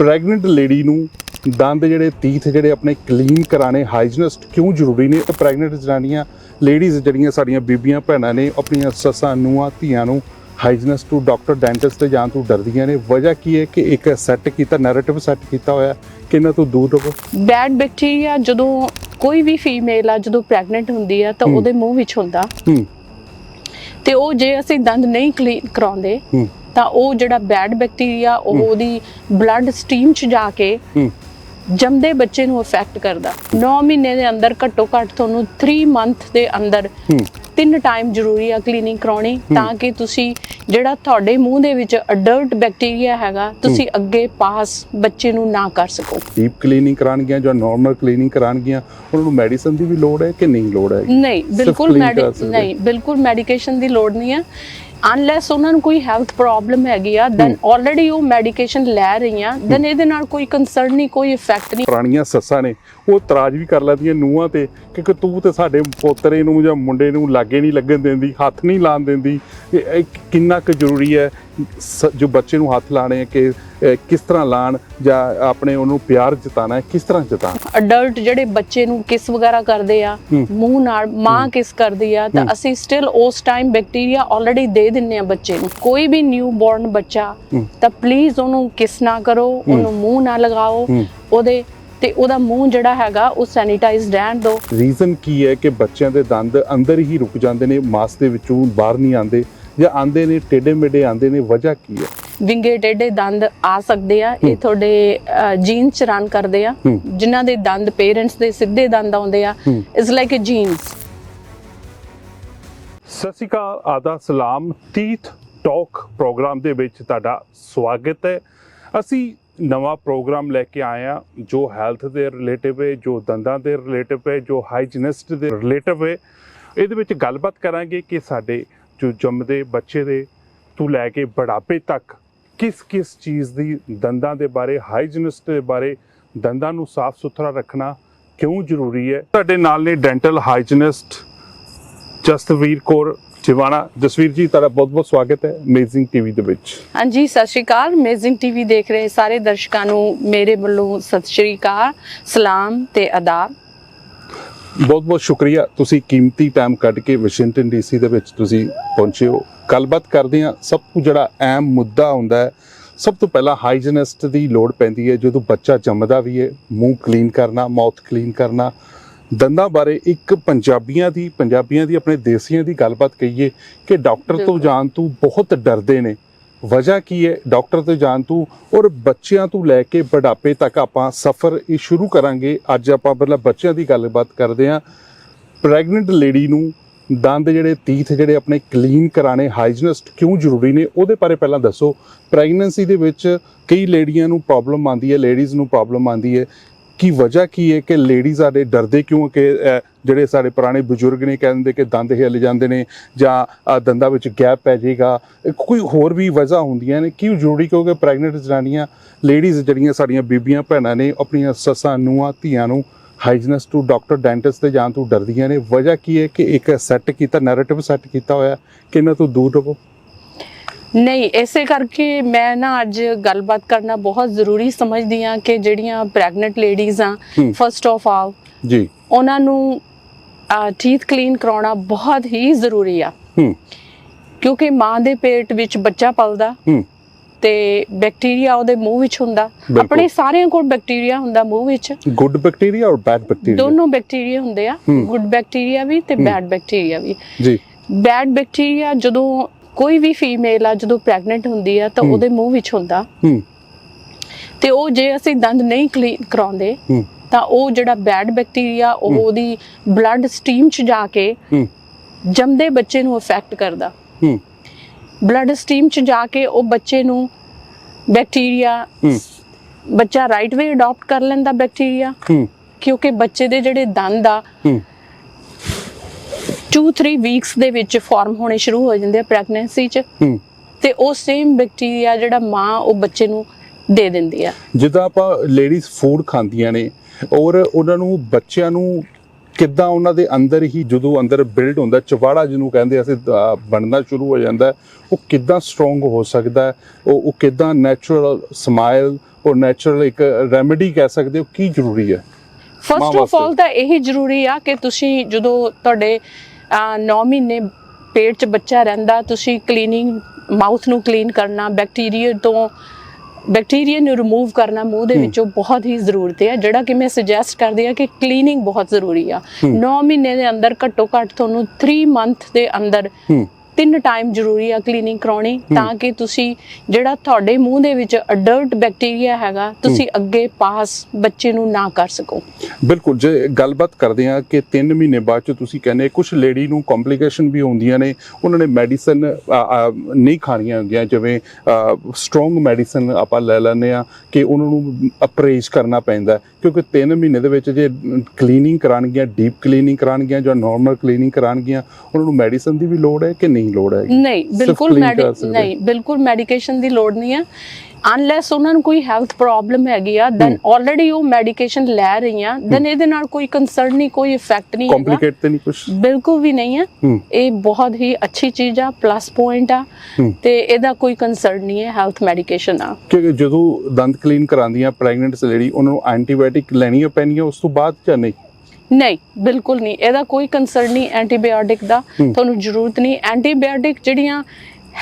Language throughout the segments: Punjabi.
ਪ੍ਰੈਗਨੈਂਟ ਲੇਡੀ ਨੂੰ ਦੰਦ ਜਿਹੜੇ ਤੀਥ ਜਿਹੜੇ ਆਪਣੇ ਕਲੀਨ ਕਰਾਣੇ ਹਾਈਜੀਨਿਸਟ ਕਿਉਂ ਜ਼ਰੂਰੀ ਨੇ? ਉਹ ਪ੍ਰੈਗਨੈਂਟ ਜਨਾਨੀਆਂ ਲੇਡੀਜ਼ ਜਿਹੜੀਆਂ ਸਾਡੀਆਂ ਬੀਬੀਆਂ ਭੈਣਾਂ ਨੇ ਆਪਣੀਆਂ ਸੱਸਾਂ ਨੂੰਹਾਂ ਧੀਆਂ ਨੂੰ ਹਾਈਜੀਨਿਸਟ ਤੋਂ ਡਾਕਟਰ ਡੈਂਟਿਸਟ ਤੇ ਜਾਣ ਤੋਂ ਡਰਦੀਆਂ ਨੇ। ਵਜ੍ਹਾ ਕੀ ਹੈ ਕਿ ਇੱਕ ਸੈੱਟ ਕੀਤਾ ਨੈਰੇਟਿਵ ਸੈੱਟ ਕੀਤਾ ਹੋਇਆ ਕਿ ਇਹਨਾਂ ਤੋਂ ਦੂਰ ਰਹੋ? ਬੈਡ ਬੈਕਟੀਰੀਆ ਜਦੋਂ ਕੋਈ ਵੀ ਫੀਮੇਲ ਆ ਜਦੋਂ ਪ੍ਰੈਗਨੈਂਟ ਹੁੰਦੀ ਆ ਤਾਂ। ਉਹਦੇ ਮੂੰਹ ਵਿੱਚ ਹੁੰਦਾ। ਤੇ ਉਹ ਜੇ ਅਸੀਂ ਦੰਦ ਨਹੀਂ ਕਲੀਨ ਕਰਾਉਂਦੇ ਤਾਂ ਉਹ ਜਿਹੜਾ ਬੈਡ ਬੈਕਟੀਰੀਆ ਉਹ। ਉਹਦੀ ਬਲੱਡ ਸਟ੍ਰੀਮ ਚ ਜਾ ਕੇ ਜੰਮਦੇ ਬੱਚੇ ਨੂੰ ਅਫੈਕਟ ਕਰਦਾ। 9 ਮਹੀਨੇ ਦੇ ਅੰਦਰ ਘੱਟੋ ਘੱਟ ਤੁਹਾਨੂੰ 3 ਮੰਥ ਦੇ ਅੰਦਰ ਤਿੰਨ ਟਾਈਮ ਜ਼ਰੂਰੀ ਆ ਕਲੀਨਿੰਗ ਕਰਾਉਣੀ ਤਾਂ ਕਿ ਤੁਸੀਂ ਜਿਹੜਾ ਤੁਹਾਡੇ ਮੂੰਹ ਦੇ ਵਿੱਚ ਅਡਲਟ ਬੈਕਟੀਰੀਆ ਹੈਗਾ ਤੁਸੀਂ ਅੱਗੇ ਪਾਸ ਬੱਚੇ ਨੂੰ ਨਾ ਕਰ ਸਕੋ। ਡੀਪ ਕਲੀਨਿੰਗ ਕਰਾਣਗੀਆਂ ਜਾਂ ਨਾਰਮਲ ਕਲੀਨਿੰਗ ਕਰਾਣਗੀਆਂ ਉਹਨਾਂ ਨੂੰ ਮੈਡੀਸਨ ਦੀ ਵੀ ਲੋੜ ਹੈ ਕਿ ਨਹੀਂ ਲੋੜ ਹੈ? ਨਹੀਂ ਬਿਲਕੁਲ। ਨਹੀਂ ਬਿਲਕੁਲ ਮੈਡੀਕੇਸ਼ਨ ਦੀ ਲੋੜ ਨਹੀਂ ਹੈ। ਅਨਲੈਸ ਉਹਨਾਂ ਨੂੰ ਕੋਈ ਹੈਲਥ ਪ੍ਰੋਬਲਮ ਹੈਗੀ ਆ ਦੈਨ ਆਲਰੇਡੀ ਉਹ ਮੈਡੀਕੇਸ਼ਨ ਲੈ ਰਹੀਆਂ ਦੈਨ ਇਹਦੇ ਨਾਲ ਕੋਈ ਕੰਸਰਨ ਨਹੀਂ ਕੋਈ ਇਫੈਕਟ ਨਹੀਂ। ਪੁਰਾਣੀਆਂ ਸੱਸਾਂ ਨੇ ਉਹ ਇਤਰਾਜ਼ ਵੀ ਕਰ ਲੈਂਦੀਆਂ ਨੂੰਹਾਂ ਤੇ ਕਿ ਤੂੰ ਤੇ ਸਾਡੇ ਪੋਤਰੇ ਨੂੰ ਜਾਂ ਮੁੰਡੇ ਨੂੰ ਲਾਗੇ ਨਹੀਂ ਲੱਗਣ ਦਿੰਦੀ ਹੱਥ ਨਹੀਂ ਲਾਣ ਦਿੰਦੀ ਇਹ- ਕਿੰਨਾ ਕੁ ਜ਼ਰੂਰੀ ਹੈ ਜੋ ਬੱਚੇ ਨੂੰ ਹੱਥ ਲਾਣੇ ਕਿ ਕਿਸ ਤਰ੍ਹਾਂ ਲਾਣ ਜਾਂ ਆਪਣੇ ਉਹਨੂੰ ਪਿਆਰ ਜਤਾਣਾ ਹੈ ਕਿਸ ਤਰ੍ਹਾਂ ਜਤਾਣਾ ਅਡਲਟ ਜਿਹੜੇ ਬੱਚੇ ਨੂੰ ਕਿਸ ਵਗੈਰਾ ਕਰਦੇ ਆ। ਮੂੰਹ ਨਾਲ ਮਾਂ ਕਿਸ ਕਰਦੀ ਆ ਤਾਂ। ਅਸੀਂ ਸਟਿਲ ਉਸ ਟਾਈਮ ਬੈਕਟੀਰੀਆ ਆਲਰੇਡੀ ਦੇ ਦਿੰਨੇ ਆ ਬੱਚੇ ਨੂੰ ਕੋਈ ਵੀ ਨਿਊ ਬੋਰਨ ਬੱਚਾ। ਤਾਂ ਪਲੀਜ਼ ਉਹਨੂੰ ਕਿਸ ਨਾ ਕਰੋ ਉਹਨੂੰ ਮੂੰਹ ਨਾ ਲਗਾਓ। ਉਹਦੇ ਤੇ ਉਹਦਾ ਮੂੰਹ ਜਿਹੜਾ ਹੈਗਾ ਉਹ ਸੈਨੀਟਾਈਜ਼ਡ ਰਹਿਣ ਦਿਓ ਰੀਜ਼ਨ ਕੀ ਹੈ ਕਿ ਬੱਚਿਆਂ ਦੇ ਦੰਦ ਅੰਦਰ ਹੀ ਰੁਕ ਜਾਂਦੇ ਨੇ ਮਾਸ ਦੇ ਵਿੱਚੋਂ ਬਾਹਰ ਨਹੀਂ ਆਉਂਦੇ ਜਾਂ ਆਉਂਦੇ ਨੇ ਟੇਢੇ ਮੇਢੇ ਆਉਂਦੇ ਨੇ ਵਜ੍ਹਾ ਕੀ ਹੈ ਵਿੰਗੇ ਟੇਢੇ ਦੰਦ ਆ ਸਕਦੇ ਆ। ਇਹ ਤੁਹਾਡੇ ਜੀਨਸ ਚ ਰਨ ਕਰਦੇ ਆ। ਜਿਨ੍ਹਾਂ ਦੇ ਦੰਦ ਪੇਰੈਂਟਸ ਦੇ ਸਿੱਧੇ ਦੰਦ ਆਉਂਦੇ ਆ। ਇਟਸ ਲਾਈਕ ਅ ਜੀਨਸ ਸਤਿ ਸ਼੍ਰੀ ਅਕਾਲ ਆਦਾ ਸਲਾਮ ਤੀਥ ਟਾਕ ਪ੍ਰੋਗਰਾਮ ਦੇ ਵਿੱਚ ਤੁਹਾਡਾ ਸਵਾਗਤ ਹੈ ਅਸੀਂ ਨਵਾਂ ਪ੍ਰੋਗਰਾਮ ਲੈ ਕੇ ਆਏ ਹਾਂ ਜੋ ਹੈਲਥ ਦੇ ਰਿਲੇਟਿਵ ਹੈ ਜੋ ਦੰਦਾਂ ਦੇ ਰਿਲੇਟਿਵ ਹੈ ਜੋ ਹਾਈਜੀਨਿਸਟ ਦੇ ਰਿਲੇਟਿਵ ਹੈ ਇਹਦੇ ਵਿੱਚ ਗੱਲਬਾਤ ਕਰਾਂਗੇ ਕਿ ਸਾਡੇ ਜੋ ਜੰਮਦੇ ਬੱਚੇ ਦੇ ਤੋਂ ਲੈ ਕੇ ਬੁਢਾਪੇ ਤੱਕ ਕਿਸ ਕਿਸ ਚੀਜ਼ ਦੀ ਦੰਦਾਂ ਦੇ ਬਾਰੇ ਹਾਈਜੀਨਿਸਟ ਦੇ ਬਾਰੇ ਦੰਦਾਂ ਨੂੰ ਸਾਫ਼ ਸੁਥਰਾ ਰੱਖਣਾ ਕਿਉਂ ਜ਼ਰੂਰੀ ਹੈ? ਸਾਡੇ ਨਾਲ ਨੇ ਡੈਂਟਲ ਹਾਈਜੀਨਿਸਟ ਜਸਤਵੀਰ ਕੌਰ ਚਿਵਾਣਾ। ਜਸਵੀਰ ਜੀ, ਤੁਹਾਡਾ ਬਹੁਤ ਬਹੁਤ ਸਵਾਗਤ ਹੈ ਅਮੇਜ਼ਿੰਗ ਟੀਵੀ ਦੇ ਵਿੱਚ। ਹਾਂਜੀ, ਸਤਿ ਸ਼੍ਰੀ ਅਕਾਲ। ਅਮੇਜ਼ਿੰਗ ਟੀਵੀ ਦੇਖ ਰਹੇ ਸਾਰੇ ਦਰਸ਼ਕਾਂ ਨੂੰ ਮੇਰੇ ਵੱਲੋਂ ਸਤਿ ਸ਼੍ਰੀ ਅਕਾਲ, ਸਲਾਮ ਤੇ ਆਦਾਬ। ਬਹੁਤ ਬਹੁਤ ਸ਼ੁਕਰੀਆ। ਤੁਸੀਂ ਕੀਮਤੀ ਟਾਈਮ ਕੱਢ ਕੇ ਵਾਸ਼ਿੰਗਟਨ ਡੀਸੀ ਦੇ ਵਿੱਚ ਤੁਸੀਂ ਪਹੁੰਚੇ ਹੋ। ਗੱਲਬਾਤ ਕਰਦੇ ਹਾਂ। ਸਭ ਤੋਂ ਜਿਹੜਾ ਅਹਿਮ ਮੁੱਦਾ ਹੁੰਦਾ ਹੈ ਸਭ ਤੋਂ ਪਹਿਲਾਂ ਹਾਈਜੀਨਿਸਟ ਦੀ ਲੋੜ ਪੈਂਦੀ ਹੈ। ਜਦੋਂ ਬੱਚਾ ਜੰਮਦਾ ਵੀ ਹੈ ਮੂੰਹ ਕਲੀਨ ਕਰਨਾ ਮਾਊਥ ਕਲੀਨ ਕਰਨਾ ਦੰਦਾਂ ਬਾਰੇ ਇੱਕ ਪੰਜਾਬੀਆਂ ਦੀ ਪੰਜਾਬੀਆਂ ਦੀ ਆਪਣੇ ਦੇਸੀਆਂ ਦੀ ਗੱਲਬਾਤ ਕਹੀਏ ਕਿ ਡਾਕਟਰ ਤੋਂ। ਜਾਣ ਤੋਂ ਬਹੁਤ ਡਰਦੇ ਨੇ। ਵਜ੍ਹਾ ਕੀ ਹੈ? ਡਾਕਟਰ 'ਤੇ ਜਾਣ ਤੋਂ ਔਰ ਬੱਚਿਆਂ ਤੋਂ ਲੈ ਕੇ ਬੁਢਾਪੇ ਤੱਕ ਆਪਾਂ ਸਫ਼ਰ ਇਹ ਸ਼ੁਰੂ ਕਰਾਂਗੇ। ਅੱਜ ਆਪਾਂ ਪਹਿਲਾਂ ਬੱਚਿਆਂ ਦੀ ਗੱਲਬਾਤ ਕਰਦੇ ਹਾਂ। ਪ੍ਰੈਗਨੈਂਟ ਲੇਡੀ ਨੂੰ ਦੰਦ ਜਿਹੜੇ ਤੀਥ ਜਿਹੜੇ ਆਪਣੇ ਕਲੀਨ ਕਰਾਣੇ ਹਾਈਜੀਨਿਸਟ ਕਿਉਂ ਜ਼ਰੂਰੀ ਨੇ, ਉਹਦੇ ਬਾਰੇ ਪਹਿਲਾਂ ਦੱਸੋ। ਪ੍ਰੈਗਨੈਂਸੀ ਦੇ ਵਿੱਚ ਕਈ ਲੇਡੀਆਂ ਨੂੰ ਪ੍ਰੋਬਲਮ ਆਉਂਦੀ ਹੈ ਲੇਡੀਜ਼ ਨੂੰ ਪ੍ਰੋਬਲਮ ਆਉਂਦੀ ਹੈ। ਕੀ ਵਜ੍ਹਾ ਕੀ ਹੈ ਕਿ ਲੇਡੀਜ਼ ਸਾਡੇ ਡਰਦੇ ਕਿਉਂ ਕਿ ਜਿਹੜੇ ਸਾਡੇ ਪੁਰਾਣੇ ਬਜ਼ੁਰਗ ਨੇ ਕਹਿੰਦੇ ਕਿ ਦੰਦ ਹਿੱਲ ਜਾਂਦੇ ਨੇ ਜਾਂ ਦੰਦਾਂ ਵਿੱਚ ਗੈਪ ਪੈ ਜਾਏਗਾ? ਕੋਈ ਹੋਰ ਵੀ ਵਜ੍ਹਾ ਹੁੰਦੀਆਂ ਨੇ? ਕਿਉਂ ਜ਼ਰੂਰੀ ਕਿਉਂਕਿ ਪ੍ਰੈਗਨੈਂਟ ਜਨਾਨੀਆਂ, ਲੇਡੀਜ਼ ਜਿਹੜੀਆਂ ਸਾਡੀਆਂ ਬੀਬੀਆਂ ਭੈਣਾਂ ਨੇ, ਆਪਣੀਆਂ ਸੱਸਾਂ, ਨੂੰਹਾਂ, ਧੀਆਂ ਨੂੰ ਹਾਈਜਨਸ ਤੋਂ ਡਾਕਟਰ ਡੈਂਟਿਸਟ ਤੇ ਜਾਣ ਤੋਂ ਡਰਦੀਆਂ ਨੇ? ਵਜ੍ਹਾ ਕੀ ਹੈ ਕਿ ਇੱਕ ਸੈੱਟ ਕੀਤਾ ਨੈਰੇਟਿਵ ਸੈੱਟ ਕੀਤਾ ਹੋਇਆ? ਕਿ ਇਹਨਾਂ ਤੋਂ ਦੂਰ ਰਹੋ? ਨਹੀਂ ਇਸੇ ਕਰਕੇ ਮੈਂ ਨਾ ਅੱਜ ਗੱਲਬਾਤ ਕਰਨਾ ਬਹੁਤ ਜ਼ਰੂਰੀ ਸਮਝਦੀ ਹਾਂ ਕਿ ਜਿਹੜੀਆਂ ਪ੍ਰੈਗਨੈਂਟ ਲੇਡੀਜ਼ ਆ। ਫਸਟ ਆਫ ਆਲ ਜੀ। ਉਹਨਾਂ ਨੂੰ ਟੀਥ ਕਲੀਨ ਕਰਾਉਣਾ ਬਹੁਤ ਹੀ ਜ਼ਰੂਰੀ ਆ। ਕਿਉਂਕਿ ਮਾਂ ਦੇ ਪੇਟ ਵਿੱਚ ਬੱਚਾ ਪਲਦਾ ਤੇ ਬੈਕਟੀਰੀਆ ਉਹਦੇ ਮੂੰਹ ਵਿੱਚ ਹੁੰਦਾ। ਆਪਣੇ ਸਾਰਿਆਂ ਕੋਲ ਬੈਕਟੀਰੀਆ ਹੁੰਦਾ ਮੂੰਹ ਵਿੱਚ। ਗੁੱਡ ਬੈਕਟੀਰੀਆ ਔਰ ਬੈਡ ਬੈਕਟੀਰੀਆ ਦੋਨੋਂ ਬੈਕਟੀਰੀਆ ਹੁੰਦੇ ਆ। ਗੁੱਡ ਬੈਕਟੀਰੀਆ ਵੀ ਤੇ। ਬੈਡ ਬੈਕਟੀਰੀਆ ਵੀ। ਜੀ। ਬੈਡ ਬੈਕਟੀਰੀਆ ਜਦੋਂ ਕੋਈ ਵੀ ਫੀਮੇਲ ਆ ਜਦੋਂ ਪ੍ਰੈਗਨੈਂਟ ਹੁੰਦੀ ਆ ਤਾਂ। ਉਹਦੇ ਮੂੰਹ ਵਿੱਚ ਹੁੰਦਾ। ਤੇ ਉਹ ਜੇ ਅਸੀਂ ਦੰਦ ਨਹੀਂ ਕਲੀਨ ਕਰਾਉਂਦੇ ਤਾਂ ਉਹ ਜਿਹੜਾ ਬੈਡ ਬੈਕਟੀਰੀਆ ਉਹ। ਉਹਦੀ ਬਲੱਡ ਸਟ੍ਰੀਮ ਚ ਜਾ ਕੇ ਜੰਮਦੇ ਬੱਚੇ ਨੂੰ ਅਫੈਕਟ ਕਰਦਾ। ਬਲੱਡ ਸਟ੍ਰੀਮ ਚ ਜਾ ਕੇ ਉਹ ਬੱਚੇ ਨੂੰ ਬੈਕਟੀਰੀਆ ਬੱਚਾ ਰਾਈਟ ਵੇ ਅਡਾਪਟ ਕਰ ਲੈਂਦਾ ਬੈਕਟੀਰੀਆ ਕਿਉਂਕਿ ਬੱਚੇ ਦੇ ਜਿਹੜੇ ਦੰਦ ਆ 2-3 ਵੀਕਸ ਦੇ ਵਿੱਚ ਫਾਰਮ ਹੋਣੇ ਸ਼ੁਰੂ ਹੋ ਜਾਂਦੇ ਆ ਪ੍ਰੈਗਨੈਂਸੀ ਚ। ਤੇ ਉਹ ਸੇਮ ਬੈਕਟੀਰੀਆ ਜਿਹੜਾ ਮਾਂ ਉਹ ਬੱਚੇ ਨੂੰ ਦੇ ਦਿੰਦੀ ਆ। ਜਿੱਦਾਂ ਆਪਾਂ ਲੇਡੀਜ਼ ਫੂਡ ਖਾਂਦੀਆਂ ਨੇ ਔਰ ਉਹਨਾਂ ਨੂੰ ਬੱਚਿਆਂ ਨੂੰ ਕਿੱਦਾਂ ਉਹਨਾਂ ਦੇ ਅੰਦਰ ਹੀ ਜਦੋਂ ਅੰਦਰ ਬਿਲਡ ਹੁੰਦਾ ਚਵਾੜਾ ਜਿਹਨੂੰ ਕਹਿੰਦੇ ਅਸੀਂ ਬਣਨਾ ਸ਼ੁਰੂ ਹੋ ਜਾਂਦਾ ਉਹ ਕਿੱਦਾਂ ਸਟਰੋਂਗ ਹੋ ਸਕਦਾ ਉਹ ਉਹ ਕਿੱਦਾਂ ਨੈਚੁਰਲ ਸਮਾਈਲ ਔਰ ਨੈਚੁਰਲ ਇੱਕ ਰੈਮੇਡੀ ਕਹਿ ਸਕਦੇ ਹੋ ਕੀ ਜ਼ਰੂਰੀ ਹੈ? First of. ਆਲ ਤਾਂ ਇਹੀ ਜ਼ਰੂਰੀ ਆ ਕਿ ਤੁਸੀਂ ਜਦੋਂ ਤੁਹਾਡੇ 9 ਮਹੀਨੇ ਪੇਟ 'ਚ ਬੱਚਾ ਰਹਿੰਦਾ ਤੁਸੀਂ ਕਲੀਨਿੰਗ ਮਾਊਥ ਨੂੰ ਕਲੀਨ ਕਰਨਾ ਬੈਕਟੀਰੀਆ ਤੋਂ ਬੈਕਟੀਰੀਆ ਨੂੰ ਰਿਮੂਵ ਕਰਨਾ ਮੂੰਹ ਦੇ। ਵਿੱਚੋਂ ਬਹੁਤ ਹੀ ਜ਼ਰੂਰਤ ਹੈ ਜਿਹੜਾ ਕਿ ਮੈਂ ਸੁਜੈਸਟ ਕਰਦੀ ਆ ਕਿ ਕਲੀਨਿੰਗ ਬਹੁਤ ਜ਼ਰੂਰੀ ਆ ਹੂੰ। 9 ਮਹੀਨੇ ਦੇ ਅੰਦਰ ਘੱਟੋ ਘੱਟ ਤੁਹਾਨੂੰ 3 ਮੰਥ ਦੇ ਅੰਦਰ ਤਿੰਨ ਟਾਈਮ ਜ਼ਰੂਰੀ ਆ ਕਲੀਨਿੰਗ ਕਰਾਉਣੀ ਤਾਂ ਕਿ ਤੁਸੀਂ ਜਿਹੜਾ ਤੁਹਾਡੇ ਮੂੰਹ ਦੇ ਵਿੱਚ ਅਡਲਟ ਬੈਕਟੀਰੀਆ ਹੈਗਾ ਤੁਸੀਂ ਅੱਗੇ ਪਾਸ ਬੱਚੇ ਨੂੰ ਨਾ ਕਰ ਸਕੋ। ਬਿਲਕੁਲ ਜੇ ਗੱਲਬਾਤ ਕਰਦੇ ਆ ਕਿ 3 ਮਹੀਨੇ ਬਾਅਦ ਚ ਤੁਸੀਂ ਕਹਿੰਦੇ ਕੁਝ ਲੇਡੀ ਨੂੰ ਕੰਪਲਿਕੇਸ਼ਨ ਵੀ ਹੁੰਦੀਆਂ ਨੇ ਉਹਨਾਂ ਨੇ ਮੈਡੀਸਨ ਨਹੀਂ ਖਾਣੀਆਂ ਹੁੰਦੀਆਂ ਜਿਵੇਂ ਸਟਰੋਂਗ ਮੈਡੀਸਨ ਆਪਾਂ ਲੈ ਲੈਂਦੇ ਆ ਕਿ ਉਹਨਾਂ ਨੂੰ ਅਪਰੇਜ ਕਰਨਾ ਪੈਂਦਾ ਕਿਉਂਕਿ 3 ਮਹੀਨੇ ਦੇ ਵਿੱਚ ਜੇ ਕਲੀਨਿੰਗ ਕਰਾਣਗੀਆਂ ਡੀਪ ਕਲੀਨਿੰਗ ਕਰਾਣਗੀਆਂ ਜਾਂ ਨਾਰਮਲ ਕਲੀਨਿੰਗ ਕਰਾਣਗੀਆਂ ਉਹਨਾਂ ਨੂੰ ਮੈਡੀਸਨ ਦੀ ਵੀ ਲੋੜ ਹੈ ਕਿ ਨਹੀਂ ਲੋੜ ਹੈ ਨਹੀਂ ਬਿਲਕੁਲ। ਨਹੀਂ ਬਿਲਕੁਲ ਮੈਡੀਕੇਸ਼ਨ ਦੀ ਲੋੜ ਨਹੀਂ ਹੈ ਅਨਲੈਸ ਉਹਨਾਂ ਨੂੰ ਕੋਈ ਹੈਲਥ ਪ੍ਰੋਬਲਮ ਹੈਗੀ ਆ ਦੈਨ ਆਲਰੇਡੀ ਉਹ ਮੈਡੀਕੇਸ਼ਨ ਲੈ ਰਹੀਆਂ ਦੈਨ ਇਹਦੇ ਨਾਲ ਕੋਈ ਕੰਸਰਨ ਨਹੀਂ ਕੋਈ ਇਫੈਕਟ ਨਹੀਂ ਕੰਪਲਿਕੇਟ ਤੇ ਨਹੀਂ ਕੁਝ ਬਿਲਕੁਲ ਵੀ ਨਹੀਂ ਹੈ। ਹੂੰ। ਇਹ ਬਹੁਤ ਹੀ ਅੱਛੀ ਚੀਜ਼ ਆ ਪਲੱਸ ਪੁਆਇੰਟ ਆ। ਹੂੰ। ਤੇ ਇਹਦਾ ਕੋਈ ਕੰਸਰਨ ਨਹੀਂ ਹੈ ਹੈਲਥ ਮੈਡੀਕੇਸ਼ਨ ਆ ਕਿ ਜਦੋਂ ਦੰਦ ਕਲੀਨ ਕਰਾਉਂਦੀਆਂ ਪ੍ਰੈਗਨੈਂਟ ਲੇਡੀ ਉਹਨਾਂ ਨੂੰ ਐਂਟੀਬਾਇਓਟਿਕ ਲੈਣੀਆਂ ਪੈਣੀਆਂ ਉਸ ਤੋਂ ਬਾਅਦ ਜਾਂ ਨਹੀਂ? ਨਹੀਂ ਬਿਲਕੁਲ ਨਹੀਂ। ਇਹਦਾ ਕੋਈ ਕੰਸਰਨ ਨਹੀਂ ਐਂਟੀਬਾਇਓਟਿਕ ਦਾ ਹੂੰ। ਤੁਹਾਨੂੰ ਜ਼ਰੂਰਤ ਨਹੀਂ। ਐਂਟੀਬਾਇਓਟਿਕ ਜਿਹੜੀਆਂ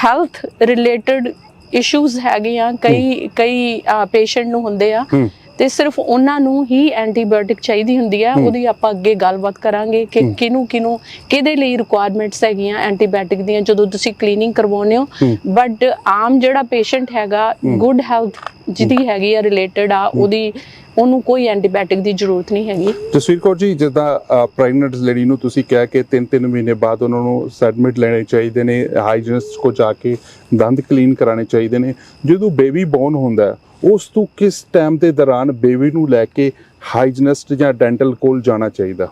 ਹੈਲਥ ਰਿਲੇਟਡ ਇਸ਼ੂਜ਼ ਹੈਗੀਆਂ ਕਈ ਕਈ ਪੇਸ਼ੈਂਟ ਨੂੰ ਹੁੰਦੇ ਆ। ਤੇ ਸਿਰਫ ਉਹਨਾਂ ਨੂੰ ਹੀ ਐਂਟੀਬਾਇਓਟਿਕ ਚਾਹੀਦੀ ਹੁੰਦੀ ਹੂੰ। ਉਹਦੀ ਆਪਾਂ ਅੱਗੇ ਗੱਲਬਾਤ ਕਰਾਂਗੇ ਕਿ। ਕਿਨੂੰ ਕਿਨੂੰ ਕਿਹਦੇ ਲਈ ਰਿਕੁਆਇਰਮੈਂਟਸ ਹੈਗੀਆਂ ਐਂਟੀਬਾਇਓਟਿਕ ਦੀਆਂ ਜਦੋਂ ਤੁਸੀਂ ਕਲੀਨਿੰਗ ਕਰਵਾਉਂਦੇ ਹੋ। ਬਟ ਆਮ ਜਿਹੜਾ ਪੇਸ਼ੈਂਟ ਹੈਗਾ। ਗੁੱਡ ਹੈਲਥ ਜਿਹਦੀ ਹੈਗੀ ਆ ਰਿਲੇਟਡ ਆ ਉਹਦੀ ਉਹਨੂੰ ਕੋਈ ਐਂਟੀਬਾਇਓਟਿਕ ਦੀ ਜ਼ਰੂਰਤ ਨਹੀਂ ਹੈਗੀ ਜਸਵੀਰ ਕੌਰ ਜੀ ਜਿੱਦਾਂ ਪ੍ਰੈਗਨੈਂਟ ਲੇਡੀ ਨੂੰ ਤੁਸੀਂ ਕਿਹਾ ਕਿ 3-3 ਮਹੀਨੇ ਬਾਅਦ ਉਹਨਾਂ ਨੂੰ ਸੈਡਮਿਟ ਲੈਣੇ ਚਾਹੀਦੇ ਨੇ ਹਾਈਜੀਨਿਸਟ ਕੋ ਜਾ ਕੇ ਦੰਦ ਕਲੀਨ ਕਰਾਣੇ ਚਾਹੀਦੇ ਨੇ ਜਦੋਂ ਬੇਬੀ ਬੌਰਨ ਹੁੰਦਾ ਹੈ, ਉਸ ਤੋਂ ਕਿਸ ਟਾਈਮ ਦੇ ਦੌਰਾਨ ਬੇਬੀ ਨੂੰ ਲੈ ਕੇ ਹਾਈਜੀਨਿਸਟ ਜਾਂ ਡੈਂਟਲ ਕੋਲ ਜਾਣਾ ਚਾਹੀਦਾ?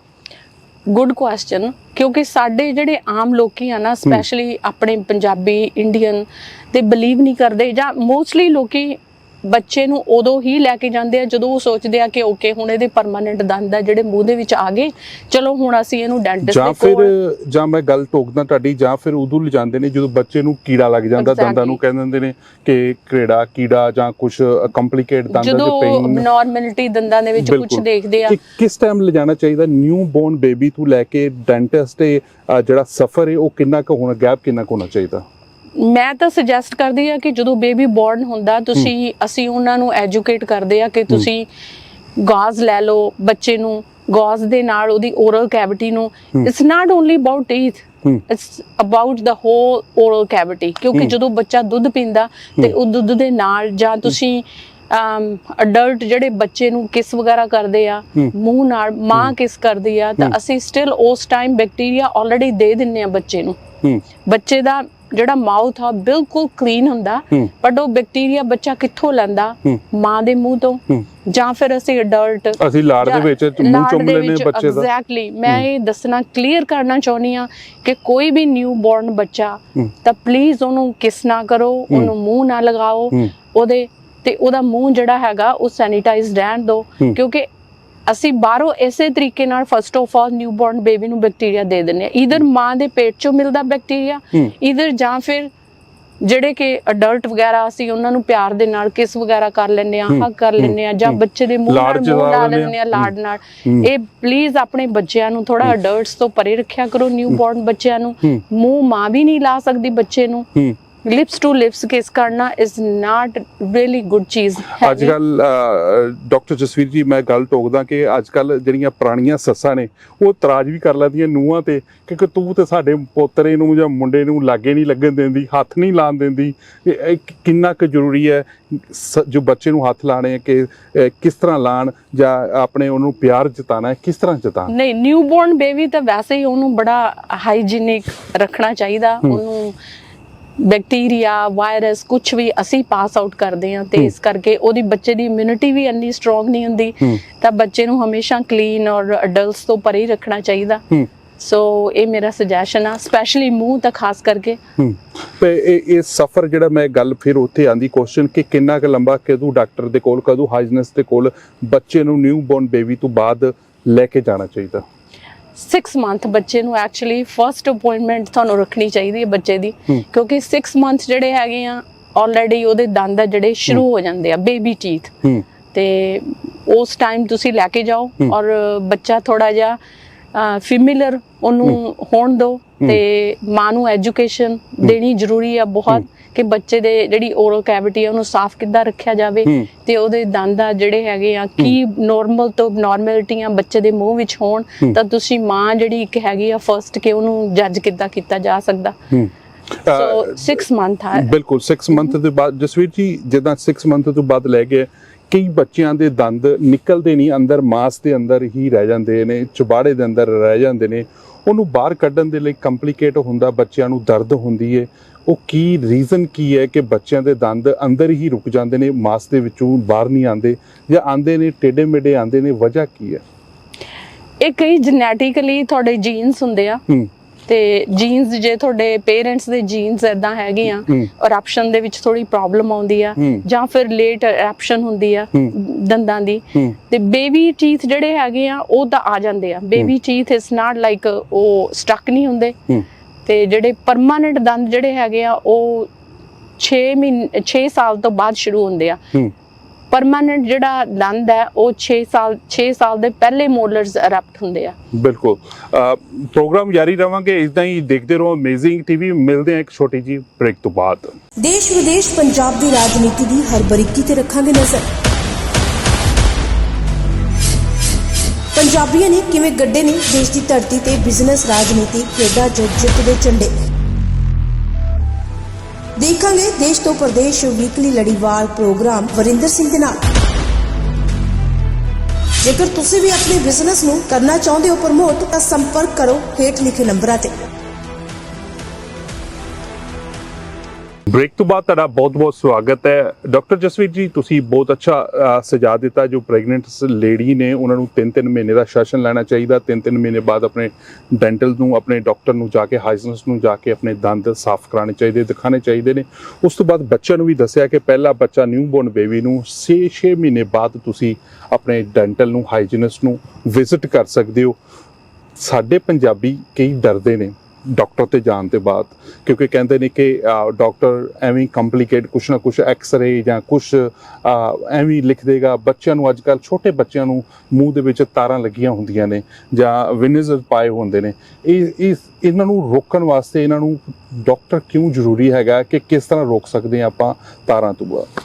ਗੁੱਡ ਕੁਐਸਚਨ ਕਿਉਂਕਿ ਸਾਡੇ ਜਿਹੜੇ ਆਮ ਲੋਕੀ ਆ ਨਾ ਸਪੈਸ਼ਲੀ ਆਪਣੇ ਪੰਜਾਬੀ ਇੰਡੀਅਨ ਤੇ ਬਲੀਵ ਨਹੀਂ ਕਰਦੇ ਜਾਂ ਮੋਸਟਲੀ ਲੋਕੀ ਬੱਚੇ ਨੂੰ ਉਦੋਂ ਹੀ ਲੈ ਕੇ ਜਾਂਦੇ ਆ ਜਦੋਂ ਉਹ ਸੋਚਦੇ ਆ ਕਿ ਓਕੇ ਹੁਣ ਇਹਦੇ ਪਰਮਾਨੈਂਟ ਦੰਦ ਆ ਜਿਹੜੇ ਮੂੰਹ ਦੇ ਵਿੱਚ ਆ ਗਏ ਚਲੋ ਹੁਣ ਅਸੀਂ ਇਹਨੂੰ ਡੈਂਟਿਸਟ ਜਾਂ ਦੇ ਫਿਰ ਕੋਲ ਜਾਂ ਮੈਂ ਗੱਲ ਟੋਕਦਾ ਤੁਹਾਡੀ ਜਾਂ ਫਿਰ ਉਦੋਂ ਲਿਜਾਂਦੇ ਨੇ ਜਦੋਂ ਬੱਚੇ ਨੂੰ ਕੀੜਾ ਲੱਗ ਜਾਂਦਾ. ਦੰਦਾਂ ਨੂੰ ਕਹਿ ਦਿੰਦੇ ਨੇ ਕਿ ਕੀੜਾ ਕੀੜਾ ਜਾਂ ਕੁਝ ਕੰਪਲਿਕੇਟ ਦੰਦਾਂ ਦੇ ਜਦੋਂ ਪੇਨ ਨਾਰਮੈਲਿਟੀ ਦੰਦਾਂ ਦੇ ਵਿੱਚ ਕੁਝ। ਦੇਖਦੇ ਆ ਕਿਸ ਟਾਈਮ ਲਿਜਾਣਾ ਚਾਹੀਦਾ ਨਿਊ ਬੋਰਨ ਬੇਬੀ ਤੋਂ ਲੈ ਕੇ ਡੈਂਟਿਸਟ ਤੇ ਜਿਹੜਾ ਸਫਰ ਹੈ ਉਹ ਕਿੰਨਾ ਕੁ ਹੋਣਾ ਗੈਪ ਕਿੰਨਾ ਕੁ ਹੋਣਾ ਚਾਹੀਦਾ ਮੈਂ ਤਾਂ ਸੁਜੈਸਟ ਕਰਦੀ ਆ ਕਿ ਜਦੋਂ ਬੇਬੀ ਬੋਰਨ ਹੁੰਦਾ ਤੁਸੀਂ ਅਸੀਂ ਉਹਨਾਂ ਨੂੰ ਐਜੂਕੇਟ ਕਰਦੇ ਆ ਕਿ ਤੁਸੀਂ ਗਾਜ਼ ਲੈ ਲਓ ਬੱਚੇ ਨੂੰ ਗਾਜ਼ ਦੇ ਨਾਲ ਉਹਦੀ ਓਰਲ ਕੈਵਿਟੀ ਨੂੰ। It's not only about teeth it's about the whole oral cavity ਕਿਉਂਕਿ। ਜਦੋਂ ਬੱਚਾ ਦੁੱਧ ਪੀਂਦਾ ਤੇ ਉਹ ਦੁੱਧ ਦੇ ਨਾਲ ਜਾਂ ਤੁਸੀਂ ਅਡਲਟ ਜਿਹੜੇ ਬੱਚੇ ਨੂੰ ਕਿਸ ਵਗੈਰਾ ਕਰਦੇ ਆ। ਮੂੰਹ ਨਾਲ ਮਾਂ ਕਿਸ ਕਰਦੀ ਆ ਤਾਂ। ਅਸੀਂ ਸਟਿਲ ਉਸ ਟਾਈਮ ਬੈਕਟੀਰੀਆ ਆਲਰੇਡੀ ਦੇ ਦਿੰਨੇ ਆ ਬੱਚੇ ਨੂੰ। ਬੱਚੇ ਦਾ ਜਿਹੜਾ ਮਾਊਥ ਆ ਬਿਲਕੁਲ ਕਲੀਨ ਹੁੰਦਾ ਬਟ ਉਹ ਬੈਕਟੀਰੀਆ ਬੱਚਾ ਕਿੱਥੋਂ ਲੈਂਦਾ? ਮਾਂ ਦੇ ਮੂੰਹ ਤੋਂ। ਜਾਂ ਫਿਰ ਅਸੀਂ ਅਡਲਟ ਅਸੀਂ ਲਾੜ ਦੇ ਵਿੱਚ ਮੂੰਹ ਚੁੰਮ ਲੈਨੇ ਬੱਚੇ ਦਾ। ਐਗਜ਼ੈਕਟਲੀ ਮੈਂ ਇਹ ਦੱਸਣਾ ਕਲੀਅਰ ਕਰਨਾ ਚਾਹੁੰਦੀ ਆ ਕਿ ਕੋਈ ਵੀ ਨਿਊ ਬੋਰਨ ਬੱਚਾ ਤਾਂ ਪਲੀਜ਼ ਉਹਨੂੰ ਕਿਸ ਨਾ ਕਰੋ ਉਹਨੂੰ ਮੂੰਹ ਨਾ ਲਗਾਓ। ਉਹਦੇ ਤੇ ਉਹਦਾ ਮੂੰਹ ਜਿਹੜਾ ਹੈਗਾ ਉਹ ਸੈਨੀਟਾਈਜ਼ ਰਹਿਣ ਦਿਓ। ਹੂੰ। ਕਿਉਂਕਿ ਅਸੀਂ ਬਾਹਰੋਂ ਇਸੇ ਤਰੀਕੇ ਨਾਲ first of all newborn baby ਨੂੰ ਬੈਕਟੀਰੀਆ ਦੇ ਦਿੰਦੇ ਆ ਈਧਰ ਮਾਂ ਦੇ ਪੇਟ ਚੋਂ ਮਿਲਦਾ ਬੈਕਟੀਰੀਆ ਹੂੰ। ਈਧਰ ਜਾਂ ਫਿਰ ਜਿਹੜੇ ਕਿ ਅਡਲਟ ਵਗੈਰਾ ਅਸੀਂ ਉਹਨਾਂ ਨੂੰ ਪਿਆਰ ਦੇ ਨਾਲ ਕਿਸ ਵਗੈਰਾ ਕਰ ਲੈਂਦੇ ਆ ਹੱਗ ਕਰ ਲੈਂਦੇ ਆ ਜਾਂ। ਬੱਚੇ ਦੇ ਮੂੰਹ ਨਾਲ ਮੂੰਹ ਲਾ ਲੈਂਦੇ ਆ। ਲਾਡ ਨਾਲ। ਇਹ ਪਲੀਜ਼ ਆਪਣੇ ਬੱਚਿਆਂ ਨੂੰ ਥੋੜਾ ਅਡਲਟਸ ਤੋਂ ਪਰੇ ਰੱਖਿਆ ਕਰੋ ਨਿਊਬੋਰਨ ਬੱਚਿਆਂ ਨੂੰ। ਮੂੰਹ ਮਾਂ ਵੀ ਨਹੀਂ ਲਾ ਸਕਦੀ ਬੱਚੇ ਨੂੰ। ਲਿਪਸ ਟੂ ਲਿਪਸ ਕਿਸ ਕਰਨਾ ਇਜ਼ ਨਾਟ ਰੀਲੀ ਗੁੱਡ ਚੀਜ਼ ਅੱਜ ਕੱਲ ਡਾਕਟਰ ਜਸਵੀਰ ਜੀ ਮੈਂ ਗੱਲ ਟੋਕਦਾ ਕਿ ਅੱਜ ਕੱਲ ਜਿਹੜੀਆਂ ਪੁਰਾਣੀਆਂ ਸੱਸਾਂ ਨੇ ਉਹ ਇਤਰਾਜ਼ ਵੀ ਕਰ ਲੈਂਦੀਆਂ ਨੂੰਹਾਂ ਤੇ ਕਿ ਤੂੰ ਤੇ ਸਾਡੇ ਪੋਤਰੇ ਨੂੰ ਜਾਂ ਮੁੰਡੇ ਨੂੰ ਲਾਗੇ ਨਹੀਂ ਲੱਗਣ ਦਿੰਦੀ ਹੱਥ ਨਹੀਂ ਲਾਣ ਦਿੰਦੀ ਇਹ- ਕਿੰਨਾ ਕੁ ਜ਼ਰੂਰੀ ਹੈ ਜੋ ਬੱਚੇ ਨੂੰ ਹੱਥ ਲਾਣੇ ਕਿ ਕਿਸ ਤਰ੍ਹਾਂ ਲਾਣ ਜਾਂ ਆਪਣੇ ਉਹਨੂੰ ਪਿਆਰ ਜਤਾਣਾ ਹੈ ਕਿਸ ਤਰ੍ਹਾਂ ਜਤਾਣਾ ਨਹੀਂ ਨਿਊਬੋਰਨ ਬੇਬੀ ਤਾਂ ਵੈਸੇ ਹੀ ਉਹਨੂੰ ਬੜਾ ਹਾਈਜੀਨਿਕ ਰੱਖਣਾ ਚਾਹੀਦਾ। ਉਹਨੂੰ ਬੈਕਟੀਰੀਆ ਵਾਇਰਸ ਕੁਝ ਵੀ ਅਸੀਂ ਪਾਸ ਆਊਟ ਕਰਦੇ ਹਾਂ ਤੇ ਇਸ ਕਰਕੇ ਉਹਦੀ ਬੱਚੇ ਦੀ ਇਮਿਊਨਿਟੀ ਵੀ ਇੰਨੀ ਸਟਰੋਂਗ ਨਹੀਂ ਹੁੰਦੀ ਤਾਂ ਬੱਚੇ ਨੂੰ ਹਮੇਸ਼ਾ ਕਲੀਨ ਔਰ ਅਡਲਟਸ ਤੋਂ ਪਰੇ ਰੱਖਣਾ ਚਾਹੀਦਾ। ਸੋ ਇਹ ਮੇਰਾ ਸੁਜੈਸ਼ਨ ਆ ਸਪੈਸ਼ਲੀ ਮੂੰਹ ਤਾਂ ਖਾਸ ਕਰਕੇ। ਹੂੰ। ਤੇ ਇਹ ਇਹ ਸਫਰ ਜਿਹੜਾ ਮੈਂ ਗੱਲ ਫਿਰ ਉੱਥੇ ਆਂਦੀ ਕੁਐਸਚਨ ਕਿ ਕਿੰਨਾ ਕੁ ਲੰਬਾ ਕਦੋਂ ਡਾਕਟਰ ਦੇ ਕੋਲ ਕਦੋਂ ਹਾਈਜਨਸ ਦੇ ਕੋਲ ਬੱਚੇ ਨੂੰ ਨਿਊ ਬੋਰਨ ਬੇਬੀ ਤੋਂ ਬਾਅਦ ਲੈ ਕੇ ਜਾਣਾ ਚਾਹੀਦਾ? 6 ਮੰਥ ਬੱਚੇ ਨੂੰ ਐਕਚੁਅਲੀ ਫਰਸਟ ਅਪਾਇੰਟਮੈਂਟ ਤੁਹਾਨੂੰ ਰੱਖਣੀ ਚਾਹੀਦੀ ਹੈ ਬੱਚੇ ਦੀ। ਕਿਉਂਕਿ 6 ਮੰਥ ਜਿਹੜੇ ਹੈਗੇ ਆ ਆਲਰੇਡੀ ਉਹਦੇ ਦੰਦ ਆ ਜਿਹੜੇ ਸ਼ੁਰੂ ਹੋ ਜਾਂਦੇ ਆ ਬੇਬੀ ਟੀਥ ਤੇ ਉਸ ਟਾਈਮ ਤੁਸੀਂ ਲੈ ਕੇ ਜਾਓ। ਔਰ ਬੱਚਾ ਥੋੜਾ ਜਿਹਾ ਫਿਮਿਲਰ ਉਹਨੂੰ ਹੋਣ ਦਿਓ ਤੇ ਮਾਂ ਨੂੰ ਐਜੂਕੇਸ਼ਨ ਦੇਣੀ ਜ਼ਰੂਰੀ ਆ ਬਹੁਤ ਕਿ ਬੱਚੇ ਦੇ ਜਿਹੜੀ ਓਰਲ ਕੈਵਿਟੀ ਆ ਉਹਨੂੰ ਸਾਫ਼ ਕਿੱਦਾਂ ਰੱਖਿਆ ਜਾਵੇ ਤੇ ਉਹਦੇ ਦੰਦ ਆ ਜਿਹੜੇ ਹੈਗੇ ਆ ਕੀ ਨਾਰਮਲ ਤੋਂ ਨਾਰਮੈਲਿਟੀਆਂ ਬੱਚੇ ਦੇ ਮੂੰਹ ਵਿੱਚ ਹੋਣ। ਤਾਂ ਤੁਸੀਂ ਮਾਂ ਜਿਹੜੀ ਇੱਕ ਹੈਗੀ ਆ ਫਰਸਟ ਕਿ ਉਹਨੂੰ ਜੱਜ ਕਿੱਦਾਂ ਕੀਤਾ ਜਾ ਸਕਦਾ। ਸੋ ਅਹ, 6 ਮੰਥ ਆ। ਬਿਲਕੁਲ 6 ਮੰਥ ਦੇ ਬਾਅਦ ਜਸਵੀਰ ਜੀ ਜਿੱਦਾਂ 6 ਮੰਥ ਤੋਂ ਬਾਅਦ ਲੈ ਗਏ ਕਈ ਬੱਚਿਆਂ ਦੇ ਦੰਦ ਨਿਕਲਦੇ ਨਹੀਂ ਅੰਦਰ ਮਾਸ ਦੇ ਅੰਦਰ ਹੀ ਰਹਿ ਜਾਂਦੇ ਨੇ ਚੁਬਾੜੇ ਦੇ ਅੰਦਰ ਰਹਿ ਜਾਂਦੇ ਨੇ। ਉਹਨੂੰ ਬਾਹਰ ਕੱਢਣ ਦੇ ਲਈ ਕੰਪਲਿਕੇਟ ਹੁੰਦਾ ਬੱਚਿਆਂ ਨੂੰ ਦਰਦ ਹੁੰਦੀ ਹੈ ਉਹ ਕੀ ਰੀਜ਼ਨ ਕੀ ਹੈ ਕਿ ਬੱਚਿਆਂ ਦੇ ਦੰਦ ਅੰਦਰ ਹੀ ਰੁਕ ਜਾਂਦੇ ਨੇ ਮਾਸ ਦੇ ਵਿੱਚੋਂ ਬਾਹਰ ਨਹੀਂ ਆਉਂਦੇ ਜਾਂ ਆਉਂਦੇ ਨੇ ਟੇਡੇ ਮੇਡੇ ਆਉਂਦੇ ਨੇ ਵਜ੍ਹਾ ਕੀ ਹੈ? ਇਹ ਕਈ ਜੈਨੇਟਿਕਲੀ ਤੁਹਾਡੇ ਜੀਨਸ ਹੁੰਦੇ ਆ। ਤੇ ਜੀਨਸ ਜੇ ਤੁਹਾਡੇ ਪੇਰੈਂਟਸ ਦੇ ਜੀਨਸ ਇਦਾਂ ਹੈਗੇ ਆ eruption ਦੇ ਵਿੱਚ ਥੋੜੀ ਪ੍ਰੋਬਲਮ ਆਉਂਦੀ ਆ। ਜਾਂ ਫਿਰ ਲੇਟ eruption ਹੁੰਦੀ ਆ। ਦੰਦਾਂ ਦੀ। ਤੇ ਬੇਬੀ ਟੀਥ ਜਿਹੜੇ ਹੈਗੇ ਆ ਉਹ ਤਾਂ ਆ ਜਾਂਦੇ ਆ। Baby teeth is not like ਉਹ ਸਟਕ ਨਹੀਂ ਹੁੰਦੇ। ਤੇ ਜਿਹੜੇ ਪਰਮਾਨੈਂਟ ਦੰਦ ਜਿਹੜੇ ਹੈਗੇ ਆ ਉਹ 6 ਮਹੀਨੇ 6 ਸਾਲ ਤੋਂ ਬਾਅਦ ਸ਼ੁਰੂ ਹੁੰਦੇ ਆ। ਪਰਮਾਨੈਂਟ ਜਿਹੜਾ ਦੰਦ ਹੈ ਉਹ 6 ਸਾਲ 6 ਸਾਲ ਦੇ ਪਹਿਲੇ ਮੋਲਰਸ erupਟ ਹੁੰਦੇ ਆ। ਬਿਲਕੁਲ। ਪ੍ਰੋਗਰਾਮ ਜਾਰੀ ਰਵਾਂਗੇ ਇਦਾਂ ਹੀ ਦੇਖਦੇ ਰਹੋ ਅਮੇਜ਼ਿੰਗ ਟੀਵੀ ਮਿਲਦੇ ਹਾਂ ਇੱਕ ਛੋਟੀ ਜੀ ਬ੍ਰੇਕ ਤੋਂ ਬਾਅਦ। ਦੇਸ਼ ਵਿਦੇਸ਼ ਪੰਜਾਬ ਦੀ ਰਾਜਨੀਤੀ ਦੀ ਹਰ ਬਰੀਕੀ ਤੇ ਰੱਖਾਂਗੇ ਨਜ਼ਰ। ਪੰਜਾਬੀਆਂ ਨੇ ਕਿਵੇਂ ਗੱਡੇ ਨੇ ਦੇਸ਼ ਦੀ ਧਰਤੀ ਤੇ ਬਿਜ਼ਨਸ ਰਾਜਨੀਤੀ ਖੇਡਾਂ ਚ ਜਿੱਤ ਦੇ ਝੰਡੇ? ਦੇਖਾਂਗੇ ਦੇਸ਼ ਤੋਂ ਪ੍ਰਦੇਸ਼ ਵੀਕਲੀ ਲੜੀਵਾਰ ਪ੍ਰੋਗਰਾਮ ਵਰਿੰਦਰ ਸਿੰਘ ਦੇ ਨਾਲ। ਜੇਕਰ ਤੁਸੀਂ ਵੀ ਆਪਣੇ ਬਿਜ਼ਨਸ ਨੂੰ ਕਰਨਾ ਚਾਹੁੰਦੇ ਹੋ ਪ੍ਰਮੋਟ ਤਾਂ ਸੰਪਰਕ ਕਰੋ ਹੇਠ ਲਿਖੇ ਨੰਬਰਾਂ ਤੇ। ਬ੍ਰੇਕ ਤੋਂ ਬਾਅਦ ਤੁਹਾਡਾ ਬਹੁਤ-ਬਹੁਤ ਸਵਾਗਤ ਹੈ। ਡਾਕਟਰ ਜਸਵੀਰ ਜੀ, ਤੁਸੀਂ ਬਹੁਤ ਅੱਛਾ ਸੁਝਾਅ ਦਿੱਤਾ ਜੋ ਪ੍ਰੈਗਨੈਂਟ ਲੇਡੀ ਨੇ ਉਹਨਾਂ ਨੂੰ 3-3 ਮਹੀਨੇ ਦਾ ਸੈਸ਼ਨ ਲੈਣਾ ਚਾਹੀਦਾ। 3-3 ਮਹੀਨੇ ਬਾਅਦ ਆਪਣੇ ਡੈਂਟਲ ਨੂੰ, ਆਪਣੇ ਡਾਕਟਰ ਨੂੰ ਜਾ ਕੇ ਹਾਈਜਨਸ ਨੂੰ ਜਾ ਕੇ ਆਪਣੇ ਦੰਦ ਸਾਫ਼ ਕਰਾਉਣੇ ਚਾਹੀਦੇ ਦਿਖਾਣੇ ਚਾਹੀਦੇ ਨੇ। ਉਸ ਤੋਂ ਬਾਅਦ ਬੱਚਿਆਂ ਨੂੰ ਵੀ ਦੱਸਿਆ ਕਿ ਪਹਿਲਾ ਬੱਚਾ ਨਿਊਬੋਰਨ ਬੇਬੀ ਨੂੰ 6-6 ਮਹੀਨੇ ਬਾਅਦ ਤੁਸੀਂ ਆਪਣੇ ਡੈਂਟਲ ਨੂੰ ਹਾਈਜਨਸ ਨੂੰ ਵਿਜ਼ਿਟ ਕਰ ਸਕਦੇ ਹੋ। ਸਾਡੇ ਪੰਜਾਬੀ ਕਈ ਡਰਦੇ ਨੇ। ਡਾਕਟਰ ਤੇ ਜਾਣ ਦੇ ਬਾਅਦ ਕਿਉਂਕਿ ਕਹਿੰਦੇ ਨੇ ਕਿ ਡਾਕਟਰ ਐਵੇਂ ਕੰਪਲਿਕੇਟ ਕੁਛ ਨਾ ਕੁਛ ਐਕਸ-ਰੇ ਜਾਂ ਕੁਛ ਐਵੇਂ ਲਿਖ ਦੇਗਾ। ਬੱਚਿਆਂ ਨੂੰ ਅੱਜਕੱਲ ਛੋਟੇ ਬੱਚਿਆਂ ਨੂੰ ਮੂੰਹ ਦੇ ਵਿੱਚ ਤਾਰਾਂ ਲੱਗੀਆਂ ਹੁੰਦੀਆਂ ਨੇ ਜਾਂ ਵਿਨੇਜ਼ਰ ਪਾਏ ਹੁੰਦੇ ਨੇ। ਇਹ ਇਸ ਇਹਨਾਂ ਨੂੰ ਰੋਕਣ ਵਾਸਤੇ ਇਹਨਾਂ ਨੂੰ ਡਾਕਟਰ ਕਿਉਂ ਜ਼ਰੂਰੀ ਹੈਗਾ ਕਿ ਕਿਸ ਤਰ੍ਹਾਂ ਰੋਕ ਸਕਦੇ ਹਾਂ ਆਪਾਂ ਤਾਰਾਂ ਤੋਂ ਬਾਅਦ?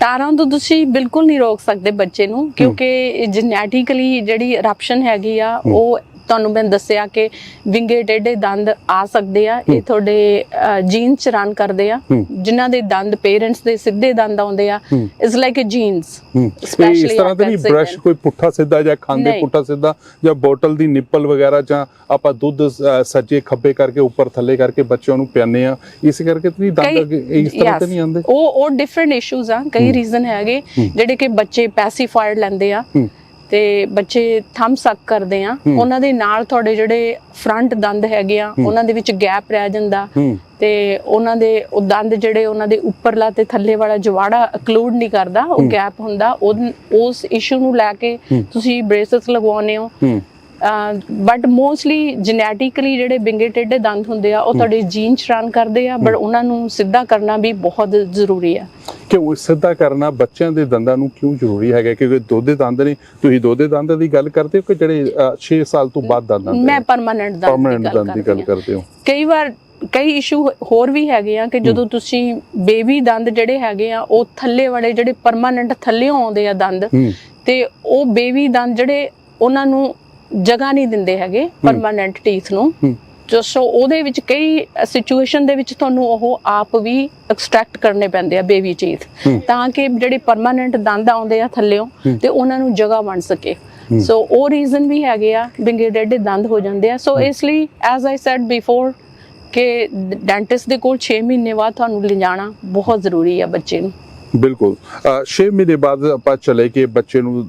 ਤਾਰਾਂ ਤੋਂ ਤੁਸੀਂ ਬਿਲਕੁਲ ਨਹੀਂ ਰੋਕ ਸਕਦੇ ਬੱਚੇ ਨੂੰ ਕਿਉਂਕਿ ਜੈਨੇਟਿਕਲੀ ਜਿਹੜੀ eruption ਹੈਗੀ ਆ। ਉਹ ਤੁਹਾਨੂੰ ਮੈਂ ਦੱਸਿਆ ਕਿ ਵਿੰਗੇ ਟੇਢੇ ਦੰਦ ਆ ਸਕਦੇ ਆ। ਇਹ ਤੁਹਾਡੇ ਜੀਨਸ ਚ ਰਨ ਕਰਦੇ ਆ। ਜਿਨ੍ਹਾਂ ਦੇ ਦੰਦ ਪੇਰੈਂਟਸ ਦੇ ਸਿੱਧੇ ਦੰਦ ਆਉਂਦੇ ਆ। ਇਟਸ ਲਾਈਕ ਅ ਜੀਨਸ ਇਹ ਇਸ ਤਰ੍ਹਾਂ ਤਾਂ ਨਹੀਂ ਬ੍ਰਸ਼ ਕੋਈ ਪੁੱਠਾ ਸਿੱਧਾ ਜਾਂ ਖਾਂਦੇ। ਪੁੱਠਾ ਸਿੱਧਾ ਜਾਂ ਬੋਟਲ ਦੀ ਨਿੱਪਲ ਵਗੈਰਾ ਜਾਂ ਆਪਾਂ ਦੁੱਧ ਸੱਜੇ ਖੱਬੇ ਕਰਕੇ ਉੱਪਰ ਥੱਲੇ ਕਰਕੇ ਬੱਚਿਆਂ ਨੂੰ ਪਿਆਨੇ ਆ ਇਸ ਕਰਕੇ ਤਾਂ ਨਹੀਂ ਦੰਦ ਇਸ ਤਰ੍ਹਾਂ ਤਾਂ ਨਹੀਂ ਆਉਂਦੇ ਉਹ ਉਹ ਡਿਫਰੈਂਟ ਇਸ਼ੂਜ਼ ਆ ਕਈ। ਰੀਜ਼ਨ ਹੈਗੇ। ਜਿਹੜੇ ਕਿ ਬੱਚੇ ਪੈਸੀਫਾਇਰ ਲੈਂਦੇ ਆ। ਤੇ ਬੱਚੇ ਥੰਮ ਸੱਕ ਕਰਦੇ ਆ। ਉਹਨਾਂ ਦੇ ਨਾਲ ਤੁਹਾਡੇ ਜਿਹੜੇ ਫਰੰਟ ਦੰਦ ਹੈਗੇ ਆ। ਉਹਨਾਂ ਦੇ ਵਿੱਚ ਗੈਪ ਰਹਿ ਜਾਂਦਾ ਤੇ ਉਹਨਾਂ ਦੇ ਉਹ ਦੰਦ ਜਿਹੜੇ ਉਹਨਾਂ ਦੇ ਉੱਪਰਲਾ ਤੇ ਥੱਲੇ ਵਾਲਾ ਜਵਾੜਾ ਅਕਲੂਡ ਨਹੀਂ ਕਰਦਾ ਉਹ। ਗੈਪ ਹੁੰਦਾ ਉਸ ਇਸ਼ੂ ਨੂੰ ਲੈ ਕੇ। ਤੁਸੀਂ ਬ੍ਰੇਸਸ ਲਗਵਾਉਂਦੇ ਹੋ ਹੂੰ ਬਟ ਮੋਸਟਲੀ ਜੈਨੇਟਿਕਲੀ ਜਿਹੜੇ ਬਿੰਗੇ ਟੇਢੇ ਦੰਦ ਹੁੰਦੇ ਆ ਉਹ ਤੁਹਾਡੇ ਜੀਨ ਚ ਰਨ ਕਰਦੇ ਆ ਬਟ ਉਹਨਾਂ ਨੂੰ ਸਿੱਧਾ ਕਰਨਾ ਵੀ ਬਹੁਤ ਜ਼ਰੂਰੀ ਆ। ਕਿਉਂ ਸਿੱਧਾ ਕਰਨਾ ਬੱਚਿਆਂ ਦੇ ਦੰਦਾਂ ਨੂੰ ਕਿਉਂ ਜ਼ਰੂਰੀ ਹੈਗਾ? ਕਿਉਂਕਿ ਦੁੱਧ ਦੇ ਦੰਦ ਨੇ ਤੁਸੀਂ ਦੁੱਧ ਦੇ ਦੰਦ ਦੀ ਗੱਲ ਕਰਦੇ ਹੋ ਕਿ ਜਿਹੜੇ 6 ਸਾਲ ਤੋਂ ਬਾਅਦ ਦੰਦ ਆਉਂਦੇ ਮੈਂ ਪਰਮਾਨੈਂਟ ਦੰਦ ਦੀ ਗੱਲ ਦੰਦ ਕਰਦੀ ਹਾਂ। ਕਈ ਵਾਰ ਕਈ ਇਸ਼ੂ ਹੋਰ ਵੀ ਹੈਗੇ ਆ ਕਿ ਜਦੋਂ ਤੁਸੀਂ ਬੇਬੀ ਦੰਦ ਜਿਹੜੇ ਹੈਗੇ ਆ ਉਹ ਥੱਲੇ ਵਾਲੇ ਜਿਹੜੇ ਪਰਮਾਨੈਂਟ ਥੱਲੇੋਂ ਆਉਂਦੇ ਆ ਦੰਦ ਤੇ ਉਹ ਬੇਬੀ ਦੰਦ ਜਿਹੜੇ ਉਹਨਾਂ ਨੂੰ ਜਗ੍ਹਾ ਨਹੀਂ ਦਿੰਦੇ ਹੈਗੇ ਪਰਮਾਨੈਂਟ ਟੀਥ ਨੂੰ। ਜੋ ਸੋ ਉਹਦੇ ਵਿੱਚ ਕਈ ਸਿਚੁਏਸ਼ਨ ਦੇ ਵਿੱਚ ਤੁਹਾਨੂੰ ਉਹ ਆਪ ਵੀ ਐਕਸਟ੍ਰੈਕਟ ਕਰਨੇ ਪੈਂਦੇ ਆ ਬੇਬੀ ਟੀਥ। ਤਾਂ ਕਿ ਜਿਹੜੇ ਪਰਮਾਨੈਂਟ ਦੰਦ ਆਉਂਦੇ ਆ ਥੱਲੇੋਂ। ਤੇ ਉਹਨਾਂ ਨੂੰ ਜਗ੍ਹਾ ਬਣ ਸਕੇ। ਸੋ ਉਹ ਰੀਜ਼ਨ ਵੀ ਹੈਗੇ ਆ ਬਿੰਗੇ ਡੇਡੇ ਦੰਦ ਹੋ ਜਾਂਦੇ ਆ। ਸੋ ਇਸ ਲਈ ਐਜ਼ ਆਈ ਸੈਡ ਬਿਫੋਰ ਕਿ ਡੈਂਟਿਸਟ ਦੇ ਕੋਲ 6 ਮਹੀਨੇ ਬਾਅਦ ਤੁਹਾਨੂੰ ਲਿਜਾਣਾ ਬਹੁਤ ਜ਼ਰੂਰੀ ਆ ਬੱਚੇ ਨੂੰ। ਬਿਲਕੁਲ। 6 ਮਹੀਨੇ ਬਾਅਦ ਆਪਾਂ ਚਲੇ ਕੇ ਬੱਚੇ ਨੂੰ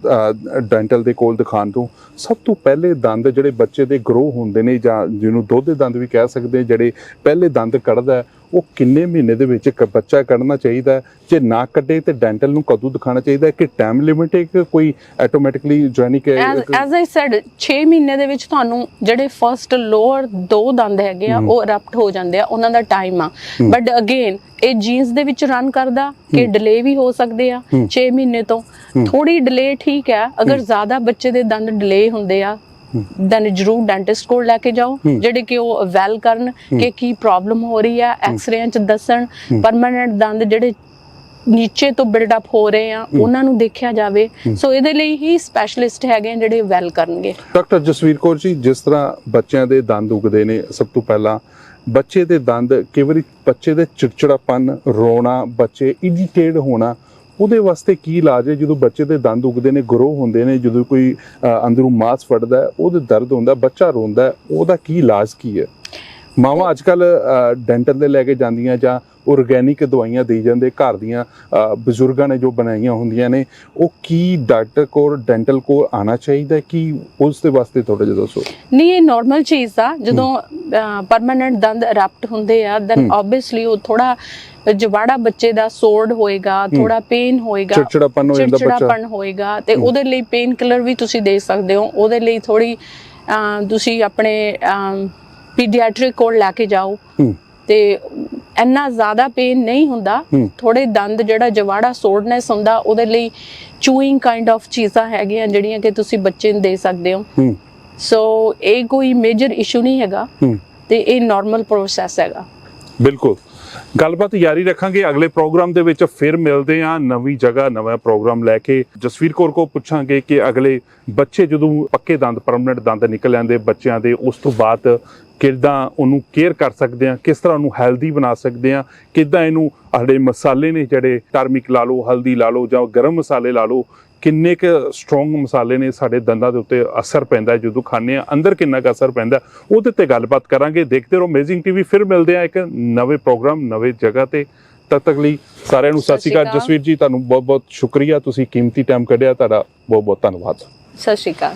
ਡੈਂਟਲ ਦੇ ਕੋਲ ਦਿਖਾਉਣ ਤੋਂ ਸਭ ਤੋਂ ਪਹਿਲੇ ਦੰਦ ਜਿਹੜੇ ਬੱਚੇ ਦੇ ਗਰੋ ਹੁੰਦੇ ਨੇ ਜਾਂ ਜਿਹਨੂੰ ਦੁੱਧ ਦੇ ਦੰਦ ਵੀ ਕਹਿ ਸਕਦੇ ਹਾਂ, ਜਿਹੜੇ ਪਹਿਲੇ ਦੰਦ ਕੱਢਦਾ ਉਹ ਕਿੰਨੇ ਮਹੀਨੇ ਦੇ ਵਿੱਚ ਇੱਕ ਬੱਚਾ ਕੱਢਣਾ ਚਾਹੀਦਾ ਹੈ? ਜੇ ਨਾ ਕੱਢੇ ਤੇ ਡੈਂਟਲ ਨੂੰ ਕਦੋਂ ਦਿਖਾਣਾ ਚਾਹੀਦਾ ਹੈ ਕਿ ਟਾਈਮ ਲਿਮਿਟ ਹੈ ਕਿ ਕੋਈ ਆਟੋਮੈਟਿਕਲੀ ਜੈਨਿਕ ਐਜ਼ ਐਜ਼ ਆਈ ਸੈਡ 6 ਮਹੀਨੇ ਦੇ ਵਿੱਚ ਤੁਹਾਨੂੰ ਜਿਹੜੇ ਫਰਸਟ ਲੋਅਰ ਦੋ ਦੰਦ ਹੈਗੇ ਆ ਉਹ ਰਪਟ ਹੋ ਜਾਂਦੇ ਆ ਉਹਨਾਂ ਦਾ ਟਾਈਮ ਆ। ਬਟ ਅਗੇਨ ਇਹ ਜੀਨਸ ਦੇ ਵਿੱਚ ਰਨ ਕਰਦਾ ਕਿ ਡਿਲੇ ਵੀ ਹੋ ਸਕਦੇ ਆ 6 ਮਹੀਨੇ ਤੋਂ। ਥੋੜੀ ਡਿਲੇ ਠੀਕ ਹੈ ਅਗਰ ਜ਼ਿਆਦਾ ਬੱਚੇ ਦੇ ਦੰਦ ਡਿਲੇ ਹੁੰਦੇ ਆ ਦੈਨ ਜਰੂਰ ਡੈਂਟਿਸਟ ਕੋਲ ਲੈ ਕੇ ਜਾਓ ਜਿਹੜੇ ਕਿ ਉਹ ਵੈਲ ਕਰਨ ਕਿ ਕੀ ਪ੍ਰੋਬਲਮ ਹੋ ਰਹੀ ਆ ਐਕਸ-ਰੇਆਂ ਚ ਦੱਸਣ ਪਰਮਨੈਂਟ ਦੰਦ ਜਿਹੜੇ ਨੀਚੇ ਤੋਂ ਬਿਲਡ ਅਪ ਹੋ ਰਹੇ ਆ ਉਹਨਾਂ ਨੂੰ ਦੇਖਿਆ ਜਾਵੇ। ਸੋ ਇਹਦੇ ਲਈ ਹੀ ਸਪੈਸ਼ਲਿਸਟ ਹੈਗੇ ਜਿਹੜੇ ਵੈਲ ਕਰਨਗੇ। ਡਾਕਟਰ ਜਸਵੀਰ ਕੌਰ ਜੀ ਜਿਸ ਤਰ੍ਹਾਂ ਬੱਚਿਆਂ ਦੇ ਦੰਦ ਉਗਦੇ ਨੇ ਸਭ ਤੋਂ ਪਹਿਲਾਂ ਬੱਚੇ ਦੇ ਦੰਦ ਕਈ ਵਾਰੀ ਬੱਚੇ ਦੇ ਚਿੜਚਿੜਾਪਨ ਰੋਣਾ ਬੱਚੇ ਇਰੀਟੇਟ ਹੋਣਾ ਉਹਦੇ ਵਾਸਤੇ ਕੀ ਇਲਾਜ ਹੈ? ਜਦੋਂ ਬੱਚੇ ਦੇ ਦੰਦ ਉਗਦੇ ਨੇ ਗਰੋ ਹੁੰਦੇ ਨੇ, ਜਦੋਂ ਕੋਈ ਅੰਦਰੋਂ ਮਾਸ ਫੜਦਾ ਉਹਦੇ ਦਰਦ ਹੁੰਦਾ, ਬੱਚਾ ਰੋਂਦਾ ਉਹਦਾ ਕੀ ਇਲਾਜ ਕੀ ਹੈ? ਮਾਵਾਂ ਅੱਜ ਕੱਲ ਡੈਂਟਲ ਦੇ ਲੈ ਕੇ ਜਾਂਦੀਆਂ ਜਾਂ ਆਰਗੈਨਿਕ ਦਵਾਈਆਂ ਦੇਈ ਜਾਂਦੇ ਘਰ ਦੀਆਂ ਬਜ਼ੁਰਗਾਂ ਨੇ ਜੋ ਬਣਾਈਆਂ ਹੁੰਦੀਆਂ ਨੇ ਉਹ ਕੀ ਡਾਕਟਰ ਕੋਲ ਡੈਂਟਲ ਕੋਲ ਆਣਾ ਚਾਹੀਦਾ? ਕੀ ਉਸ ਦੇ ਵਾਸਤੇ ਥੋੜਾ ਜਿਹਾ ਦੱਸੋ? ਨਹੀਂ ਇਹ ਨਾਰਮਲ ਚੀਜ਼ ਆ। ਜਦੋਂ ਪਰਮਨੈਂਟ ਦੰਦ ਰਪਟ ਹੁੰਦੇ ਆ ਦੈਨ ਆਬਵੀਅਸਲੀ ਉਹ ਥੋੜਾ ਜਵਾੜਾ ਬੱਚੇ ਦਾ ਸੋਰਡ ਹੋਏਗਾ ਥੋੜਾ ਪੇਨ ਹੋਏਗਾ ਚਿੜਚਿੜਾਪਨ ਹੋ ਜਾਂਦਾ ਬੱਚਾ। ਚਿੜਚਿੜਾਪਨ ਹੋਏਗਾ ਤੇ ਉਹਦੇ ਲਈ ਪੇਨ ਕਿਲਰ ਵੀ ਤੁਸੀਂ ਦੇ ਸਕਦੇ ਹੋ। ਉਹਦੇ ਲਈ ਥੋੜੀ ਤੁਸੀਂ ਆਪਣੇ ਪੀਡੀਆਟ੍ਰਿਕ ਕੋਲ ਲੈ ਕੇ ਜਾਓ। ਤੇ ਇੰਨਾ ਜ਼ਿਆਦਾ ਪੇਨ ਨਹੀਂ ਹੁੰਦਾ। ਥੋੜੇ ਦੰਦ ਜਿਹੜਾ ਜਵਾੜਾ ਸੋਰਡਨੈਸ ਹੁੰਦਾ ਉਹਦੇ ਲਈ ਚੂਇੰਗ ਕਾਈਂਡ ਆਫ ਚੀਜ਼ਾਂ ਹੈਗੀਆਂ ਜਿਹੜੀਆਂ ਕਿ ਤੁਸੀਂ ਬੱਚੇ ਨੂੰ ਦੇ ਸਕਦੇ ਹੋ। ਸੋ ਇਹ ਕੋਈ ਮੇਜਰ ਇਸ਼ੂ ਨਹੀਂ ਹੈਗਾ। ਤੇ ਇਹ ਨਾਰਮਲ ਪ੍ਰੋਸੈਸ ਹੈਗਾ। ਬਿਲਕੁਲ। ਗੱਲਬਾਤ ਜਾਰੀ ਰੱਖਾਂਗੇ ਅਗਲੇ ਪ੍ਰੋਗਰਾਮ ਦੇ ਵਿੱਚ। ਫਿਰ ਮਿਲਦੇ ਹਾਂ ਨਵੀਂ ਜਗ੍ਹਾ ਨਵਾਂ ਪ੍ਰੋਗਰਾਮ ਲੈ ਕੇ। ਜਸਵੀਰ ਕੌਰ ਕੋ ਪੁੱਛਾਂਗੇ ਕਿ ਅਗਲੇ ਬੱਚੇ ਜਦੋਂ ਪੱਕੇ ਦੰਦ ਪਰਮਨੈਂਟ ਦੰਦ ਨਿਕਲ ਆਉਂਦੇ ਬੱਚਿਆਂ ਦੇ ਉਸ ਤੋਂ ਬਾਅਦ ਕਿੱਦਾਂ ਉਹਨੂੰ ਕੇਅਰ ਕਰ ਸਕਦੇ ਆ ਕਿਸ ਤਰ੍ਹਾਂ ਉਹਨੂੰ ਹੈਲਦੀ ਬਣਾ ਸਕਦੇ ਆ ਕਿੱਦਾਂ ਇਹਨੂੰ ਸਾਡੇ ਮਸਾਲੇ ਨੇ ਜਿਹੜੇ ਟਰਮਿਕ ਲਾ ਲਓ ਹਲਦੀ ਲਾ ਲਓ ਜਾਂ ਗਰਮ ਮਸਾਲੇ ਲਾ ਲਓ ਕਿੰਨੇ ਕੁ ਸਟਰੋਂਗ ਮਸਾਲੇ ਨੇ ਸਾਡੇ ਦੰਦਾਂ ਦੇ ਉੱਤੇ ਅਸਰ ਪੈਂਦਾ ਜਦੋਂ ਖਾਂਦੇ ਆ ਅੰਦਰ ਕਿੰਨਾ ਕੁ ਅਸਰ ਪੈਂਦਾ ਉਹਦੇ ਤੇ ਗੱਲਬਾਤ ਕਰਾਂਗੇ ਦੇਖਦੇ ਰਹੋ ਅਮੇਜ਼ਿੰਗ ਟੀਵੀ ਫਿਰ ਮਿਲਦੇ ਆ ਇੱਕ ਨਵੇਂ ਪ੍ਰੋਗਰਾਮ ਨਵੇਂ ਜਗ੍ਹਾ ਤੇ। ਤਦ ਤੱਕ ਲਈ ਸਾਰਿਆਂ ਨੂੰ ਸਤਿ ਸ਼੍ਰੀ ਅਕਾਲ। ਜਸਵੀਰ ਜੀ ਤੁਹਾਨੂੰ ਬਹੁਤ ਬਹੁਤ ਸ਼ੁਕਰੀਆ ਤੁਸੀਂ ਕੀਮਤੀ ਟਾਈਮ ਕੱਢਿਆ ਤੁਹਾਡਾ ਬਹੁਤ ਬਹੁਤ ਧੰਨਵਾਦ। ਸਤਿ ਸ਼੍ਰੀ ਅਕਾਲ